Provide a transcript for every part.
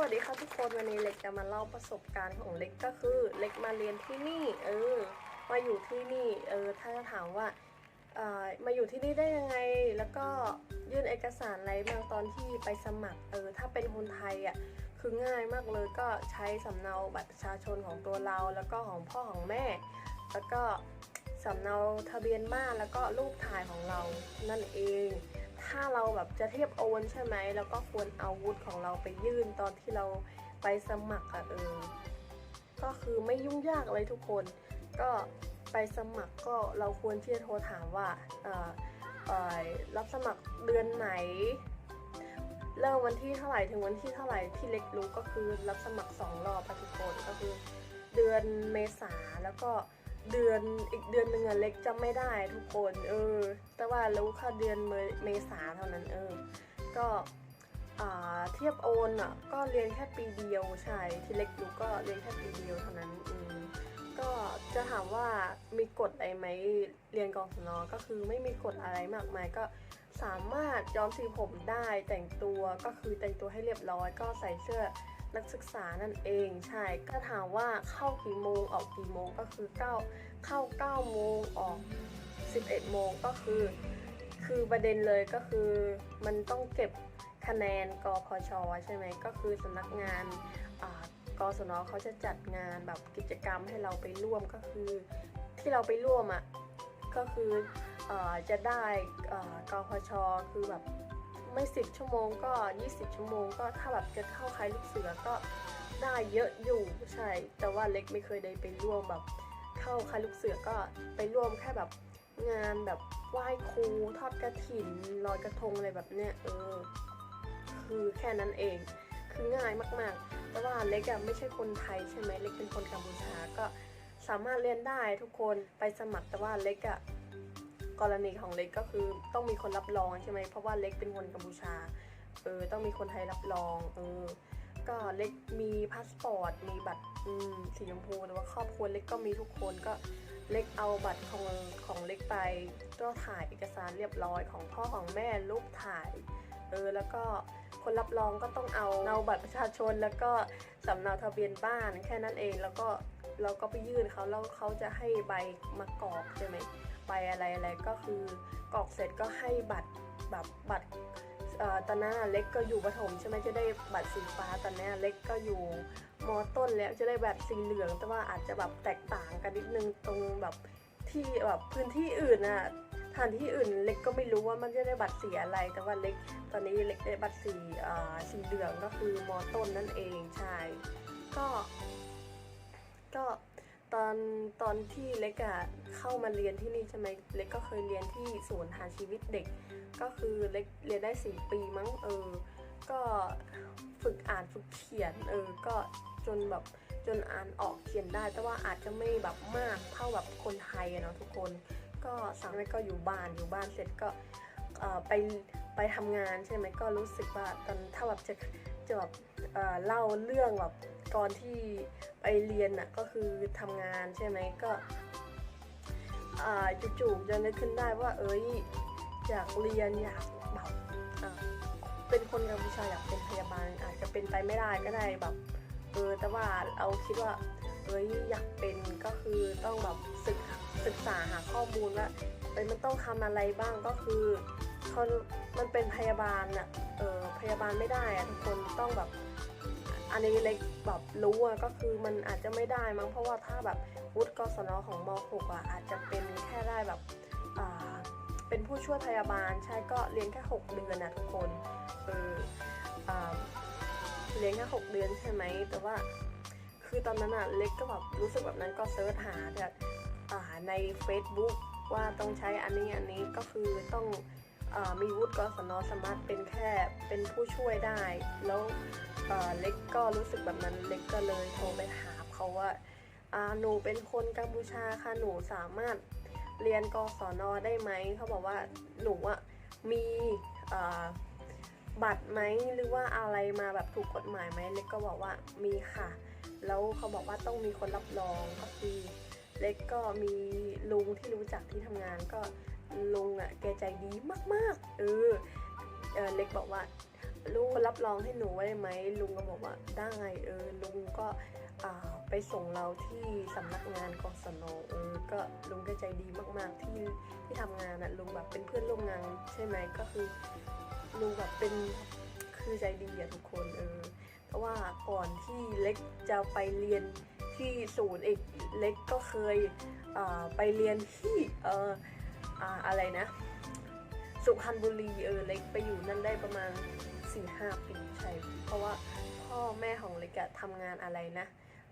วัสดีค่ะทุกคนวันนี้เล็กจะมาเล่าประสบการณ์ของเล็กก็คือเล็กมาเรียนที่นี่ เออ มาอยู่ที่นี่ เออ ถ้าจะถามว่าเอ่อมาอยู่ที่นี่ได้ยังไง แล้วก็ยื่นเอกสารอะไรบางตอนที่ไปสมัคร เออ ถ้าเป็นคนไทยอะ คือง่ายมากเลยก็ใช้สำเนาบัตรประชาชนของตัวเรา แล้วก็ของพ่อของแม่ แล้วก็สำเนาทะเบียนบ้านแล้วก็รูปถ่ายของเรานั่นเอง ถ้าเราแบบจะเทียบโอนใช่ไหมแล้วก็ควรเอาวุธของเราไปยื่นตอนที่เราไปสมัครอะเออ ก็คือไม่ยุ่งยากเลยทุกคน ก็ไปสมัครก็เราควรที่จะโทรถามว่าเออเออรับสมัครเดือนไหน เริ่มวันที่เท่าไหร่ถึงวันที่เท่าไหร่ที่เล็กรู้ก็คือรับสมัครสองรอบทุกคนก็คือ เดือนเมษาแล้วก็ เดือนอีกเดือนหนึ่งอะเล็กจำไม่ได้ทุกคน เออ แต่ว่ารู้แค่เดือนเมษาเท่านั้นเออ ก็อ่าเทียบโอนอะก็เรียนแค่ปีเดียวใช่ที่เล็กรู้ก็เรียนแค่ปีเดียวเท่านั้นอืมก็จะถามว่ามีกฎอะไรไหมเรียนกศนก็คือไม่มีกฎอะไรมากมายก็สามารถย้อมสีผมได้แต่งตัวก็คือแต่งตัวให้เรียบร้อย ก็ใส่เสื้อ นักศึกษานั่นเองใช่ก็ถามว่าเข้ากี่โมงออกกี่โมงก็คือ9เข้า9โมงออก11โมงก็คือ คือประเด็นเลยก็คือมันต้องเก็บคะแนนกพชใช่ไหมก็คือสำนักงานอ่ากศนเขาจะจัดงานแบบกิจกรรมให้เราไปร่วมก็คือ ที่เราไปร่วมอะก็คืออจะได้เอ่อกพชคือแบบ ไม่10ชั่วโมงก็ 20 ชั่วโมง ก็ถ้าแบบจะเข้าค่ายลูกเสือก็ได้เยอะอยู่ใช่ แต่ว่าเล็กไม่เคยได้ไปร่วมแบบ เข้าค่ายลูกเสือก็ไปร่วมแค่แบบงานแบบไหว้ครูทอดกระถินลอยกระทงอะไรแบบเนี้ยเออ คือแค่นั้นเอง คือง่ายมากๆ แต่ว่าเล็กอะไม่ใช่คนไทยใช่ไหมเล็กเป็นคนกัมพูชาก็สามารถเรียนได้ทุกคนไปสมัครแต่ว่าเล็กอะ กรณีของเล็กก็คือต้องมีคนรับรองใช่ไหมเพราะว่าเล็กเป็นคนกัมพูชาเออต้องมีคนไทยรับรองเออก็เล็กมีพาสปอร์ตมีบัตรสีชมพูแต่ว่าครอบครัวเล็กก็มีทุกคนก็เล็กเอาบัตรของของเล็กไปก็ถ่ายเอกสารเรียบร้อยของพ่อของแม่รูปถ่ายเออแล้วก็คนรับรองก็ต้องเอาเอาบัตรประชาชน แล้วก็สำเนาทะเบียนบ้านแค่นั้นเองแล้วก็ เราก็ไปยื่นเขาแล้วเขาจะให้ใบมากรอกใช่ไหมใบอะไรอะไรก็คือกรอกเสร็จก็ให้บัตรแบบบัตรตอนนั้นเล็กก็อยู่ประถมใช่ไหมจะได้บัตรสีฟ้าตอนนี้เล็กก็อยู่มอต้นแล้วจะได้แบบสีเหลือง แต่ว่าอาจจะแบบแตกต่างกันนิดนึงตรงแบบที่แบบพื้นที่อื่นน่ะสถานที่อื่นเล็กก็ไม่รู้ว่ามันจะได้บัตรสีอะไร แต่ว่าเล็กตอนนี้เล็กได้บัตรสีอ่าสีเหลืองก็คือมอต้นนั่นเองใช่ก็ ก็ตอนตอนที่เล็กอะเข้ามาเรียนที่นี่ใช่ไหมเล็กก็เคยเรียนที่ศูนย์หาชีวิตเด็ก ก็คือเล็กเรียนได้สี่ปีมั้งเออ ก็ฝึกอ่านฝึกเขียนเออก็จนแบบจนอ่านออกเขียนได้ แต่ว่าอาจจะไม่แบบมากเท่าแบบคนไทยอะเนาะทุกคน ก็สั่งไว้ก็อยู่บ้านอยู่บ้านเสร็จก็ไปไปทำงานใช่ไหมก็รู้สึกว่าตอนถ้าแบบจะ จะแบบเเล่าเรื่องแบบก่อนที่ไปเรียนอะก็คือทำงานใช่ไหมก็จู่ๆจะนึกขึ้นได้ว่า เอ้ยอยากเรียนอยากแบบเป็นคนกัมพูชาอยากเป็นพยาบาลอาจจะเป็นไปไม่ได้ก็ได้แบบเออแต่ว่าเราคิดว่าเอ้ยอยากเป็นก็คือต้องแบบศึกศึกษาหาข้อมูลว่าเอ้ยมันต้องทำอะไรบ้างก็คือคนมันเป็นพยาบาลอะ เออพยาบาลไม่ได้อะทุกคนต้องแบบอันนี้เล็กแบบรู้อะก็คือมันอาจจะไม่ได้มั้งเพราะว่าถ้าแบบวุฒิกศนของม .6 อะอาจจะเป็นแค่ได้แบบเป็นผู้ช่วยพยาบาลใช่ก็เรียนแค่ 6 เดือนนะทุกคนเอออ่าเลี้ยงแค่หกเดือนใช่ไหมแต่ว่าคือตอนนั้นอะเล็กก็แบบรู้สึกแบบนั้นก็เซิร์ชหาแบบอ่าใน Facebook ว่าต้องใช้อันนี้อันนี้ก็คือต้อง มีวุฒิกศนสามารถเป็นแค่เป็นผู้ช่วยได้ แล้วเล็กก็รู้สึกแบบนั้นเล็กก็เลยโทรไปถามเขาว่าาหนูเป็นคนกัมพูชาค่ะหนูสามารถเรียนกศนได้ไหมเขาบอกว่าหนูอะมีบัตรไหมหรือว่าอะไรมาแบบถูกกฎหมายไหมเล็กก็บอกว่ามีค่ะ แล้วเขาบอกว่าต้องมีคนรับรองก็คือเล็กก็มีลุงที่รู้จักที่ทำงานก็ ลุงอะแกใจดีมากๆ เออเออเล็กบอกว่าลุงรับรองให้หนูไว้ได้ไหมลุงก็บอกว่าได้เออลุงก็ไปส่งเราที่สำนักงานกศนเออก็ลุงก็ใจดีมากๆที่ที่ทำงานอะลุงแบบเป็นเพื่อนร่วมงานใช่ไหมก็คือลุงแบบเป็นคือใจดีอะทุกคนเออเพราะว่าก่อนที่เล็กจะไปเรียนที่ศูนย์เอกเล็กก็เคยอ่าไปเรียนที่เออ อ่าอะไรนะ สุพรรณบุรีเออเล็กไปอยู่นั่นได้ประมาณ4ี่ห้าปีใช่ เพราะว่าพ่อแม่ของเล็กอะทำงานอะไรนะ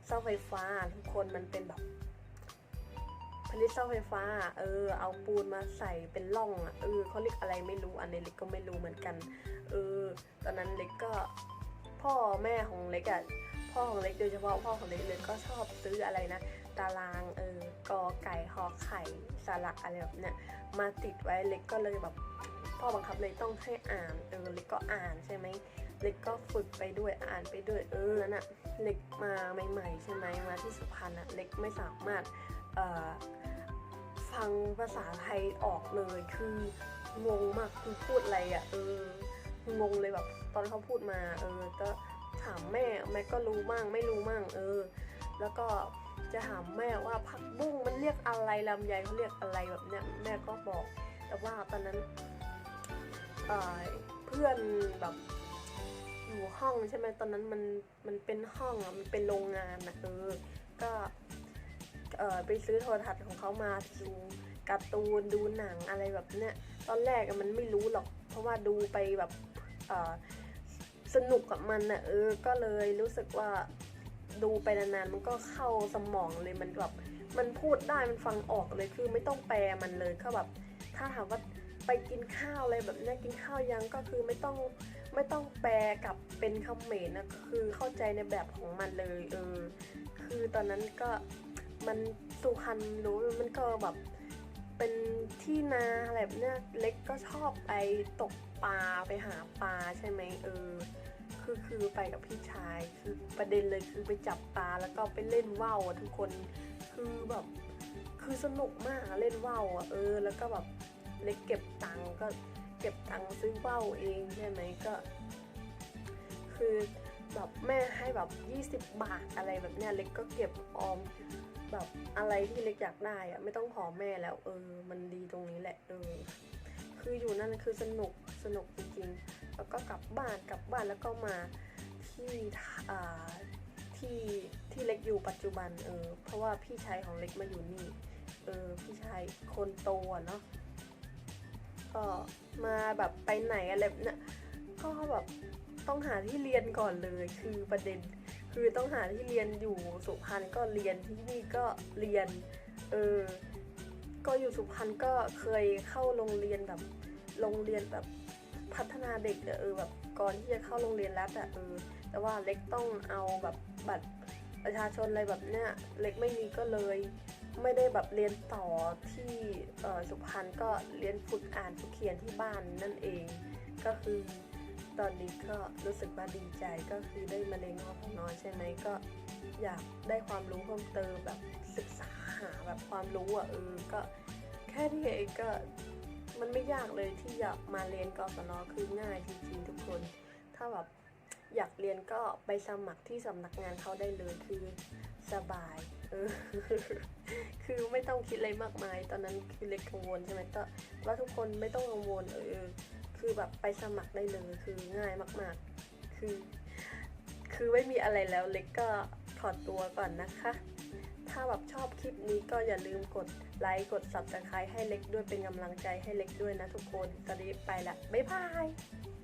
เสาไฟฟ้าทุกคนมันเป็นแบบผลิตเสาไฟฟ้า เออ เอาปูนมาใส่เป็นร่องอะเออเขาเรียกอะไรไม่รู้ อันนี้เล็กก็ไม่รู้เหมือนกัน เออ ตอนนั้นเล็กก็พ่อแม่ของเล็กอะพ่อของเล็กโดยเฉพาะพ่อของเล็กเลยก็ชอบซื้ออะไรนะ ตารางเออกอไก่หอไข่สระอะไรแบบเนี้ยมาติดไว้เล็กก็เลยแบบพ่อบังคับเลยต้องให้อ่านเออเล็กก็อ่านใช่ไหมเล็กก็ฝึกไปด้วยอ่านไปด้วยเออนั่นน่ะเล็กมาใหม่ๆใช่ไหมมาที่สุพรรณอะเล็กไม่สามารถเอ่อฟังภาษาไทยออกเลยคืองงมากคือพูดอะไรอะเอองงเลยแบบตอนเขาพูดมาเออก็ถามแม่แม่ก็รู้มั่งไม่รู้มั่งเออ แล้วก็ จะถามแม่ว่าผักบุ้งมันเรียกอะไรลำไยเขาเรียกอะไรแบบเนี้ยแม่ก็บอก แต่ว่าตอนนั้นเเพื่อนแบบอยู่ห้องใช่ไหมตอนนั้นมันมันเป็นห้องอะมันเป็นโรงงานอะเออก็เออไปซื้อโทรทัศน์ของเขามาดูการ์ตูนดูหนังอะไรแบบเนี้ยตอนแรกมันไม่รู้หรอก เพราะว่าดูไปแบบสนุกกับมันอะเออก็เลยรู้สึกว่า ดูไปนานๆมันก็เข้าสมองเลยมันแบบมันพูดได้มันฟังออกเลยคือไม่ต้องแปลมันเลยก็แบบถ้าถามว่าไปกินข้าวอะไรแบบนี้กินข้าวยังก็คือไม่ต้องไม่ต้องแปลกับเป็นคำเหมนนะคือเข้าใจในแบบของมันเลยเออคือตอนนั้นก็มันสุพรรณรู้มันก็แบบเป็นที่นาอะไรแบบเนี้ยเล็กก็ชอบไปตกปลาไปหาปลาใช่ไหมเออ คือคือไปกับพี่ชาย คือประเด็นเลยคือไปจับปลาแล้วก็ไปเล่นว่าวทุกคนคือแบบคือสนุกมากเล่นว่าวอะเออ แล้วก็แบบเล็กเก็บตังค์ก็เก็บตังค์ซื้อว่าวเองใช่ไหมก็ คือแบบแม่ให้แบบ 20 บาทอะไรแบบเนี้ยเล็กก็เก็บออมแบบอะไรที่เล็กอยากได้อะไม่ต้องขอแม่แล้ว เออ มันดีตรงนี้แหละเออคืออยู่นั่นคือสนุกสนุกจริงๆ แล้วก็กลับบ้านกลับบ้านแล้วก็มาที่ที่ที่เล็กอยู่ปัจจุบันเออเพราะว่าพี่ชายของเล็กมาอยู่นี่เออพี่ชายคนโตเนาะก็มาแบบไปไหนอะไรเนี่ยก็แบบต้องหาที่เรียนก่อนเลยคือประเด็น คือต้องหาที่เรียนอยู่สุพรรณก็เรียนที่นี่ก็เรียนเออก็อยู่สุพรรณก็เคยเข้าโรงเรียนแบบโรงเรียนแบบ พัฒนาเด็กเออแบบก่อนที่จะเข้าโรงเรียนรัฐอะเออแต่ว่าเล็กต้องเอาแบบบัตรประชาชนอะไรแบบเนี้ยเล็กไม่มีก็เลย ไม่ได้แบบเรียนต่อที่เออสุพรรณก็เรียนฝึกอ่านฝึกเขียนที่บ้านนั่นเอง ก็คือตอนนี้ก็รู้สึกว่าดีใจก็คือได้มาเรียนกศนใช่ไหมก็อยากได้ความรู้เพิ่มเติมแบบศึกษาหาแบบความรู้อะเออก็แค่นี้เองก็ มันไม่ยากเลยที่อยากมาเรียนกศนคือง่ายจริงๆทุกคน ถ้าแบบอยากเรียนก็ไปสมัครที่สำนักงานเขาได้เลยคือสบายเออคือไม่ต้องคิดอะไรมากมาย ตอนนั้นคือเล็กกังวลใช่ไหมก็ว่าทุกคนไม่ต้องกังวลเออคือแบบไปสมัครได้เลยคือง่ายมาก ๆ คือ คือไม่มีอะไรแล้วเล็กก็ถอดตัวก่อนนะคะ ถ้าแบบชอบคลิปนี้ก็อย่าลืมกดไลค์กด subscribe ให้เล็กด้วยเป็นกำลังใจให้เล็กด้วยนะทุกคนตอนนี้ไปละบ๊ายบาย